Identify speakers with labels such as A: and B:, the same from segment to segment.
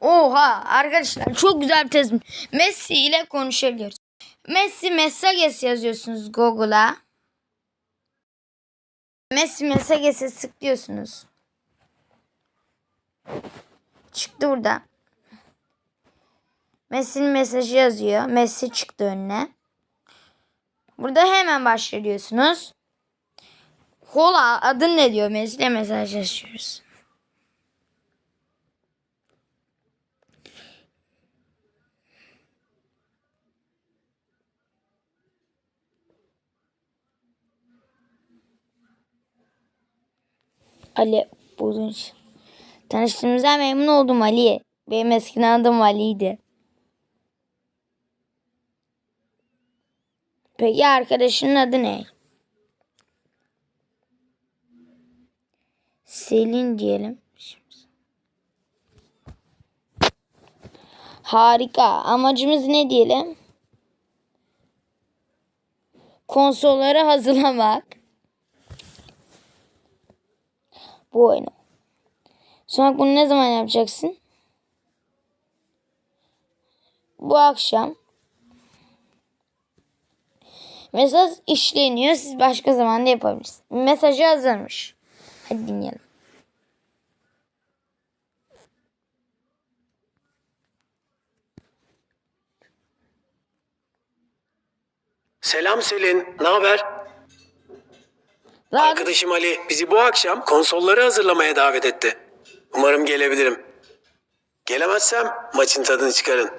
A: Oha arkadaşlar çok güzel bir tez. Messi ile konuşabiliyoruz. Messi Messages yazıyorsunuz Google'a. Messi Messages'e tıklıyorsunuz. Çıktı burada. Messi'nin mesajı yazıyor. Messi çıktı önüne. Burada hemen başlıyorsunuz. Hola adın ne diyor? Messi ile mesajlaşıyoruz. Ali Bulunç. Tanıştığımıza memnun oldum Ali. Benim eskiden adım Ali'ydi. Peki arkadaşının adı ne? Selin diyelim. Harika. Amacımız ne diyelim? Konsolları hazırlamak. Bu oyunu. Sonra bunu ne zaman yapacaksın? Bu akşam. Mesaj işleniyor. Siz başka zaman da yapabilirsiniz. Mesajı hazırmış. Hadi dinleyelim.
B: Selam Selin, ne haber?
A: Daha
B: Arkadaşım Ali bizi bu akşam konsolları hazırlamaya davet etti. Umarım gelebilirim. Gelemezsem maçın tadını çıkarın.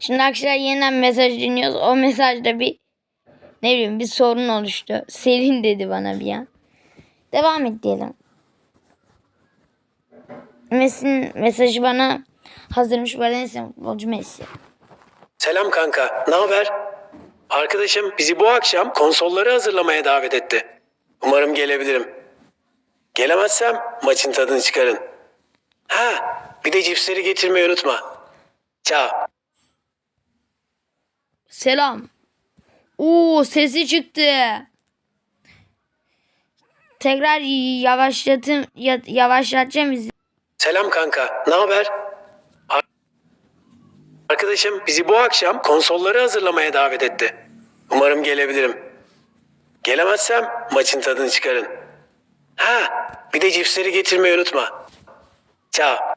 A: Şimdi arkadaşlar yeniden mesaj dinliyoruz. O mesajda bir ne bileyim bir sorun oluştu. Selin dedi bana bir an. Devam et diyelim. Messi'nin mesajı bana hazırmış. Valencia futbolcu Messi.
B: Selam kanka, ne haber? Arkadaşım bizi bu akşam konsolları hazırlamaya davet etti. Umarım gelebilirim. Gelemezsem maçın tadını çıkarın. Ha, bir de cipsleri getirmeyi unutma. Ciao.
A: Selam. Oo sesi çıktı. Tekrar yavaşlatım ya- yavaşlatacağım bizi.
B: Selam kanka, ne haber? Ar- Arkadaşım bizi bu akşam konsolları hazırlamaya davet etti. Umarım gelebilirim. Gelemezsem maçın tadını çıkarın. Ha, bir de cipsleri getirmeyi unutma. Ciao.